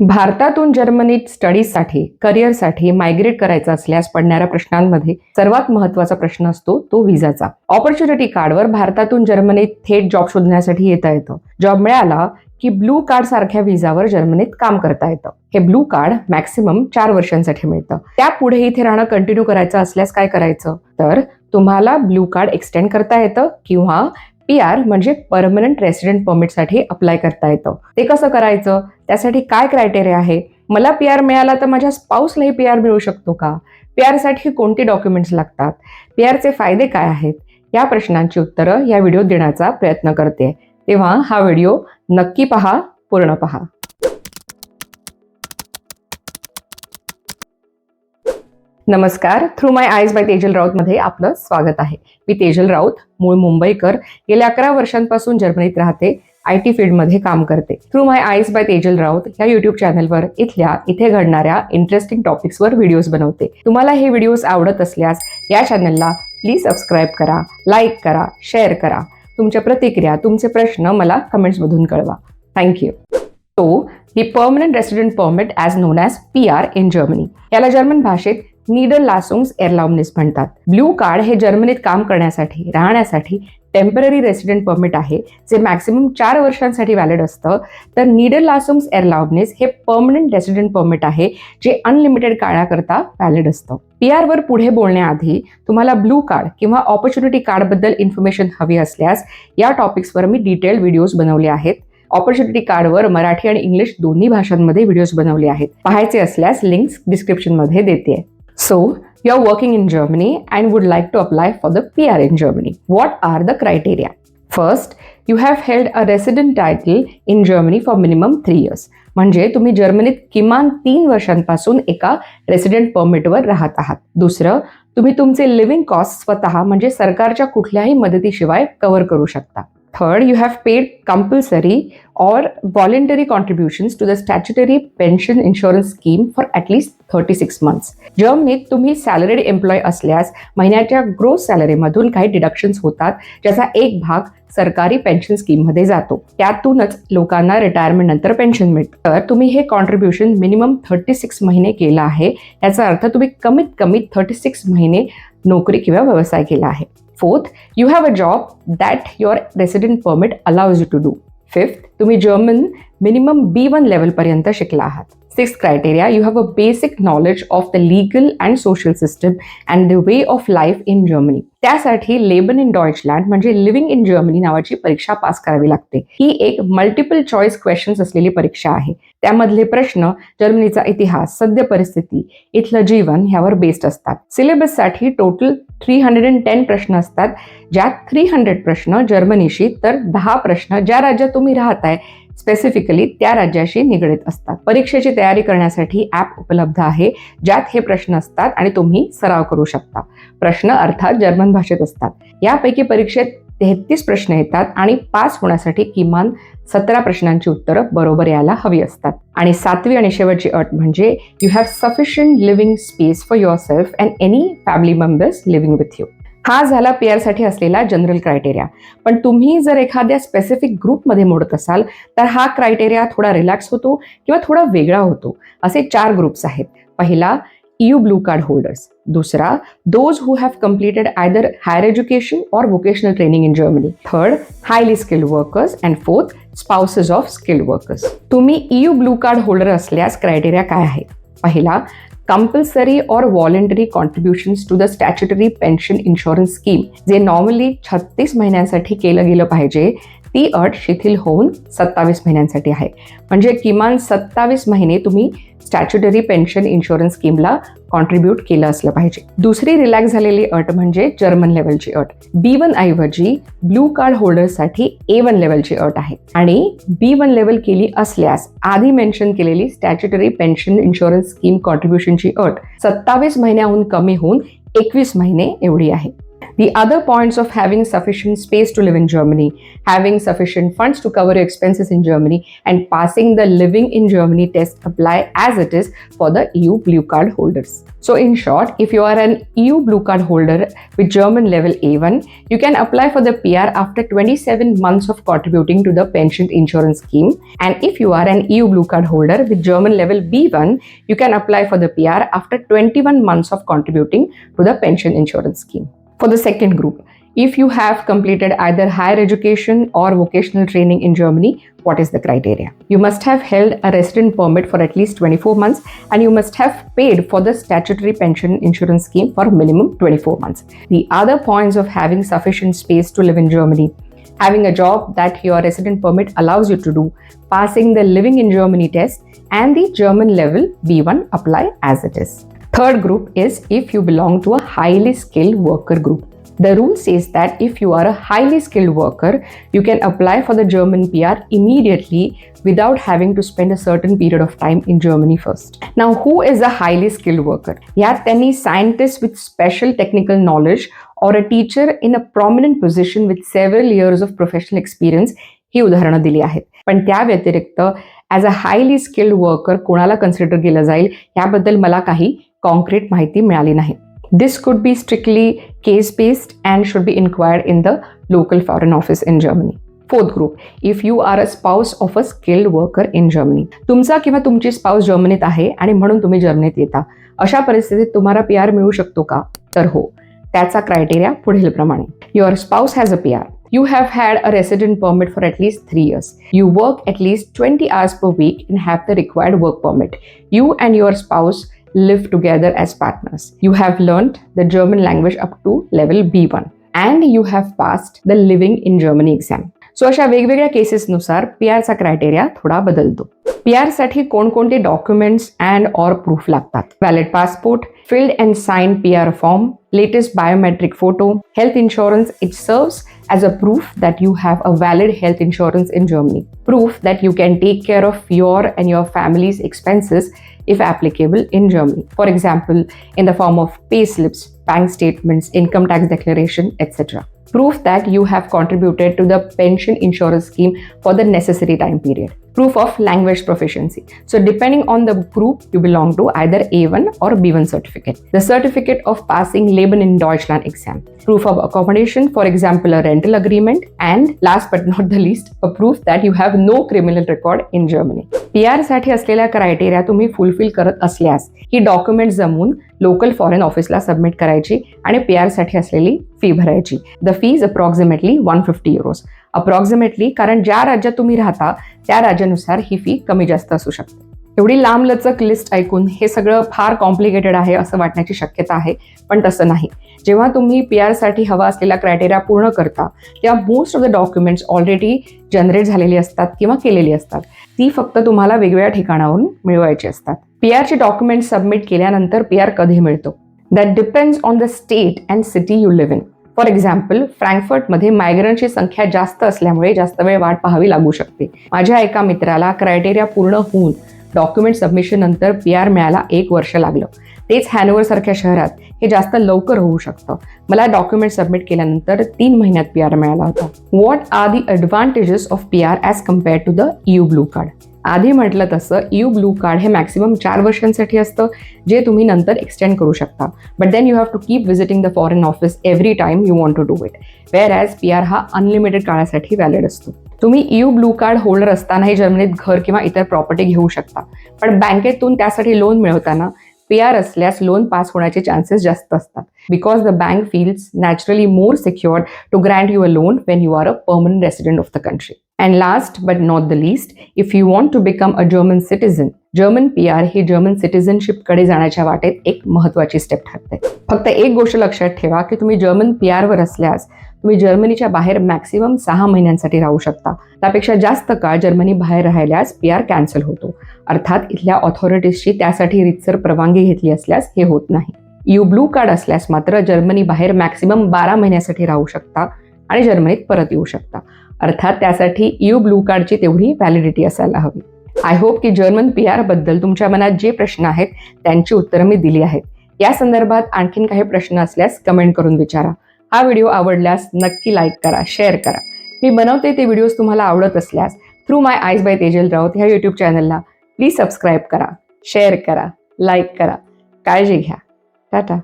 भारतातून जर्मनीत स्टडीजसाठी करिअरसाठी मायग्रेट करायचं असल्यास पडणाऱ्या प्रश्नांमध्ये सर्वात महत्त्वाचा प्रश्न असतो तो विजाचा. ऑपॉर्च्युनिटी कार्डवर भारतातून जर्मनीत थेट जॉब शोधण्यासाठी येता येतं. जॉब मिळाला की ब्लू कार्ड सारख्या विजावर जर्मनीत काम करता येतं. हे ब्लू कार्ड मॅक्सिमम चार वर्षांसाठी मिळतं. त्यापुढे इथे राहणं कंटिन्यू करायचं असल्यास काय करायचं? तर तुम्हाला ब्लू कार्ड एक्सटेंड करता येतं किंवा पी आर म्हणजे परमनंट रेसिडेंट परमिटसाठी अप्लाय करता येतं. ते कसं करायचं? त्यासाठी काय क्रायटेरिया आहे? मला पी आर मिळाला तर माझ्या स्पाऊसलाही पी आर मिळू शकतो का? पी आरसाठी कोणती डॉक्युमेंट्स लागतात? पी आरचे फायदे काय आहेत? या प्रश्नांची उत्तरं या व्हिडिओत देण्याचा प्रयत्न करते. तेव्हा हा व्हिडिओ नक्की पहा पूर्ण पहा. नमस्कार थ्रू माय आयज बाय तेजल राऊतमध्ये आपलं स्वागत आहे. मी तेजल राऊत मूळ मुंबईकर. गेल्या अकरा वर्षांपासून जर्मनीत राहते. आय टी फील्डमध्ये काम करते. थ्रू माय आयज बाय तेजल राऊत या युट्यूब चॅनलवर इथल्या इथे घडणाऱ्या इंटरेस्टिंग टॉपिक्सवर व्हिडिओज बनवते. तुम्हाला हे व्हिडिओज आवडत असल्यास या चॅनलला प्लीज सबस्क्राईब करा लाईक करा शेअर करा. तुमच्या प्रतिक्रिया तुमचे प्रश्न मला कमेंट्समधून कळवा. थँक्यू तो ही permanent resident permit as known as P R in Germany याला जर्मन भाषेत निडर लासुंग्स एअरलाउमनेस म्हणतात. ब्ल्यू कार्ड हे जर्मनीत काम करण्यासाठी राहण्यासाठी टेंपररी रेसिडेंट परमिट आहे जे मॅक्सिमम चार वर्षांसाठी व्हॅलिड असतं. तर निडर लासुंग्स एअरलाउमनेस हे परमनंट रेसिडेंट परमिट आहे जे अनलिमिटेड काळाकरता व्हॅलिड असतं. पी आरवर पुढे बोलण्याआधी तुम्हाला ब्लू कार्ड किंवा ऑपॉर्च्युनिटी कार्डबद्दल इन्फॉर्मेशन हवी असल्यास या टॉपिक्सवर मी डिटेल व्हिडिओज बनवले आहेत. ऑपॉर्च्युनिटी कार्डवर मराठी आणि इंग्लिश दोन्ही भाषांमध्ये व्हिडिओज बनवले आहेत. पाहायचे असल्यास लिंक्स डिस्क्रिप्शनमध्ये देते. So, you're working in Germany and would like to apply for the PR in Germany. What are the criteria? First, you have held a resident title in Germany for minimum three years. म्हणजे तुम्ही जर्मनीत किमान तीन वर्षांपासून एका resident परमिटवर राहत आहात दुसरं तुम्ही तुमचे लिव्हिंग कॉस्ट स्वतः म्हणजे सरकारच्या कुठल्याही मदतीशिवाय कव्हर करू शकता third you have paid compulsory or voluntary contributions to the statutory pension insurance scheme for at least 36 months. जर्मनीत तुम्ही सॅलरीड एम्प्लॉय असल्यास महिन्याच्या ग्रोस सॅलरीमधून काही डिडक्शन्स होतात ज्याचा एक भाग सरकारी पेन्शन स्कीममध्ये जातो. त्यातूनच लोकांना रिटायरमेंट नंतर पेन्शन मिळतं. तर तुम्ही हे कॉन्ट्रीब्युशन मिनिमम थर्टी सिक्स महिने केलं आहे. याचा अर्थ तुम्ही कमीत कमी थर्टी सिक्स महिने नोकरी किंवा व्यवसाय केला आहे. Fourth you have a job that your resident permit allows you to do fifth तुम्ही जर्मन मिनिमम बी वन लेवलपर्यंत शिकला आहात. Sixth criteria you have a basic knowledge of the legal and social system and the way of life in Germany त्यासाठी लेबन इन डॉइचलँड म्हणजे living in Germany नावाची परीक्षा पास करावी लागते. ही एक मल्टिपल चॉईस क्वेश्चन्स असलेली परीक्षा आहे. त्यामधले प्रश्न जर्मनीचा इतिहास सद्य परिस्थिती इथलं जीवन ह्यावर बेस्ड असतात. सिलेबससाठी total three hundred and ten प्रश्न असतात. ज्यात थ्री हंड्रेड प्रश्न जर्मनीशी तर दहा प्रश्न ज्या राज्यात तुम्ही राहताय स्पेसिफिकली त्या राज्याशी निगडीत असतात. परीक्षेची तयारी करण्यासाठी ॲप उपलब्ध आहे ज्यात हे प्रश्न असतात आणि तुम्ही सराव करू शकता. प्रश्न अर्थात जर्मन भाषेत असतात. यापैकी परीक्षेत तेहतीस प्रश्न येतात आणि पास होण्यासाठी किमान सतरा प्रश्नांची उत्तरं बरोबर यायला हवी असतात. आणि सातवी आणि शेवटची अट म्हणजे you have sufficient living space for yourself and any family members living with you हा झाला पी आरसाठी असलेला जनरल क्रायटेरिया पण तुम्ही जर एखाद्या स्पेसिफिक ग्रुपमध्ये मोडत असाल तर हा क्रायटेरिया थोडा रिलॅक्स होतो किंवा थोडा वेगळा होतो. असे चार ग्रुप्स आहेत. पहिला ईयू ब्लू कार्ड होल्डर्स दुसरा those who have completed either higher education or vocational training in Germany third highly skilled workers and fourth spouses of skilled workers तुम्ही ईयू ब्लू कार्ड होल्डर असल्यास criteria काय आहे पहिला compulsory or voluntary contributions to the statutory pension insurance scheme जे normally छत्तीस महिन्यांसाठी केलं गेलं पाहिजे ती अट शिथिल होऊन सत्तावीस महिन्यांसाठी आहे. म्हणजे किमान सत्तावीस महिने तुम्ही स्टॅच्युटरी पेन्शन इन्शुरन्स स्कीमला कॉन्ट्रीब्यूट केलं असलं पाहिजे. दुसरी रिलॅक्स झालेली अट म्हणजे जर्मन लेवलची अट. बी वन ऐवजी ब्लू कार्ड होल्डरसाठी ए वन लेवलची अट आहे. आणि बी वन लेवल केली असल्यास आधी मेन्शन केलेली स्टॅच्युटरी पेन्शन इन्शुरन्स स्कीम कॉन्ट्रीब्युशनची अट सत्तावीस महिन्याहून कमी होऊन एकवीस महिने एवढी आहे. The other points of having sufficient space to live in Germany, having sufficient funds to cover your expenses in Germany, and passing the living in Germany test apply as it is for the EU Blue Card holders. So, in short, if you are an EU Blue Card holder with German level A1, you can apply for the PR after 27 months of contributing to the pension insurance scheme. And if you are an EU Blue Card holder with German level B1, you can apply for the PR after 21 months of contributing to the pension insurance scheme. For the second group, if you have completed either higher education or vocational training in Germany, what is the criteria? You must have held a resident permit for at least 24 months and you must have paid for the statutory pension insurance scheme for a minimum 24 months. The other points of having sufficient space to live in Germany, having a job that your resident permit allows you to do, passing the living in Germany test, and the German level B1 apply as it is. Third group is if you belong to a highly skilled worker group. The rule says that if you are a highly skilled worker, you can apply for the German PR immediately without having to spend a certain period of time in Germany first. Now, who is a highly skilled worker? यात त्यांनी scientists with special technical knowledge or a teacher in a prominent position with several years of professional experience ही उदाहरणं दिली आहेत पण त्या व्यतिरिक्त as a highly skilled worker कोणाला consider केलं जाईल याबद्दल मला काही कॉन्क्रीट माहिती मिळाली नाही. This could be strictly case based and should be inquired in the local foreign office in Germany fourth group if you are a spouse of a skilled worker in Germany तुमचा किंवा तुमची spouse जर्मनीत आहे आणि म्हणून तुम्ही जर्मनीत येता. अशा परिस्थितीत तुम्हाला पी आर मिळू शकतो का? तर हो त्याचा क्रायटेरिया पुढील प्रमाणे. Your spouse has a P R You have had a resident permit for at least three years. You work at least 20 hours per have the required work permit you and your spouse live together as partners. You have learned the German language up to level B1 and you have passed the living in Germany exam. So अशा वेगवेगळ्या केसेसनुसार P आरचा criteria थोडा बदलतो P आरसाठी कोणकोणते documents and or proof लागतात valid passport filled and signed PR form, latest biometric photo, health insurance. It serves as a proof that you have a valid health insurance in Germany. Proof that you can take care of your and your family's expenses if applicable in Germany. For example, in the form of pay slips, bank statements, income tax declaration, etc Proof that you have contributed to the pension insurance scheme for the necessary time period. Proof of language proficiency. So, depending on the group, you belong to either A1 or B1 certificate. The certificate of passing Leben in Deutschland exam. Proof of accommodation, for example, a rental agreement. And last but not the least, a proof that you have no criminal record in Germany. P आरसाठी असलेल्या criteria तुम्ही fulfil करत असल्यास ही document जमवून local foreign ऑफिसला submit करायची आणि P आरसाठी असलेली फी भरायची. The fee is approximately one fifty euros approximately कारण ज्या राज्यात तुम्ही राहता त्या राज्यानुसार ही फी कमी जास्त असू शकते. एवढी लांबलचक लिस्ट ऐकून हे सगळं फार कॉम्प्लिकेटेड आहे असं वाटण्याची शक्यता आहे पण तसं नाही. जेव्हा तुम्ही पी आरसाठी हवा असलेला क्रायटेरिया पूर्ण करता तेव्हा most of the documents already generate झालेली असतात किंवा केलेली असतात. ती फक्त तुम्हाला वेगवेगळ्या ठिकाणावरून मिळवायची असतात. पी आरचे डॉक्युमेंट सबमिट केल्यानंतर पी आर कधी मिळतो? That depends on the state and city you live in for example फ्रँकफर्टमध्ये मायग्रंटची संख्या जास्त असल्यामुळे जास्त वेळ वाट पाहावी लागू शकते. माझ्या एका मित्राला क्रायटेरिया पूर्ण होऊन डॉक्युमेंट सबमिशन नंतर पी आर मिळायला एक वर्ष लागलं. तेच हॅनोवर सारख्या शहरात हे जास्त लवकर होऊ शकतं. मला डॉक्युमेंट सबमिट केल्यानंतर तीन महिन्यात पी आर मिळाला होता. What are the advantages of P R as compare to the EU blue card आधी म्हटलं तसं यू ब्लू कार्ड हे मॅक्सिमम चार वर्षांसाठी असतं जे तुम्ही नंतर एक्सटेंड करू शकता. But then you have to keep visiting the foreign office every time you want to do it whereas P R हा अनलिमिटेड काळासाठी व्हॅलिड असतो. तुम्ही यू ब्लू कार्ड होल्डर असतानाही जर्मनीत घर किंवा इतर प्रॉपर्टी घेऊ शकता. पण बँकेतून त्यासाठी लोन मिळवताना पी आर असल्यास लोन पास होण्याचे चान्सेस जास्त असतात. Because the bank feels naturally more secured to grant your loan when you are a permanent resident of the country And last but not the least, if you want to become a German citizen, German P R he German सिटिझनशिपकडे जाण्याच्या वाटेत एक महत्वाची step ठरते. फक्त एक गोष्ट लक्षात ठेवा की तुम्ही जर्मन पी आरवर असल्यास तुम्ही जर्मनीच्या बाहेर मॅक्सिमम सहा महिन्यांसाठी राहू शकता. त्यापेक्षा जास्त काळ जर्मनी बाहेर राहिल्यास पी आर कॅन्सल होतो. अर्थात इथल्या ऑथॉरिटीजची त्यासाठी रितसर परवानगी घेतली असल्यास हे होत नाही. यू ब्लू कार्ड असल्यास मात्र जर्मनी बाहेर मॅक्सिमम बारा महिन्यासाठी राहू शकता आणि जर्मनीत परत येऊ शकता. अर्थात त्यासाठी यू ब्लू कार्डची तेवढी व्हॅलिडिटी असायला हवी. आय होप की जर्मन पी आरबद्दल तुमच्या मनात जे प्रश्न आहेत त्यांची उत्तरं मी दिली आहेत. या संदर्भात आणखीन काही प्रश्न असल्यास कमेंट करून विचारा. हा व्हिडिओ आवडल्यास नक्की लाईक करा शेअर करा. मी बनवते ते व्हिडिओज तुम्हाला आवडत असल्यास through my eyes by Tejal Raut ह्या यूट्यूब चॅनलला प्लीज सबस्क्राईब करा शेअर करा लाईक करा. काळजी घ्या. टाटा.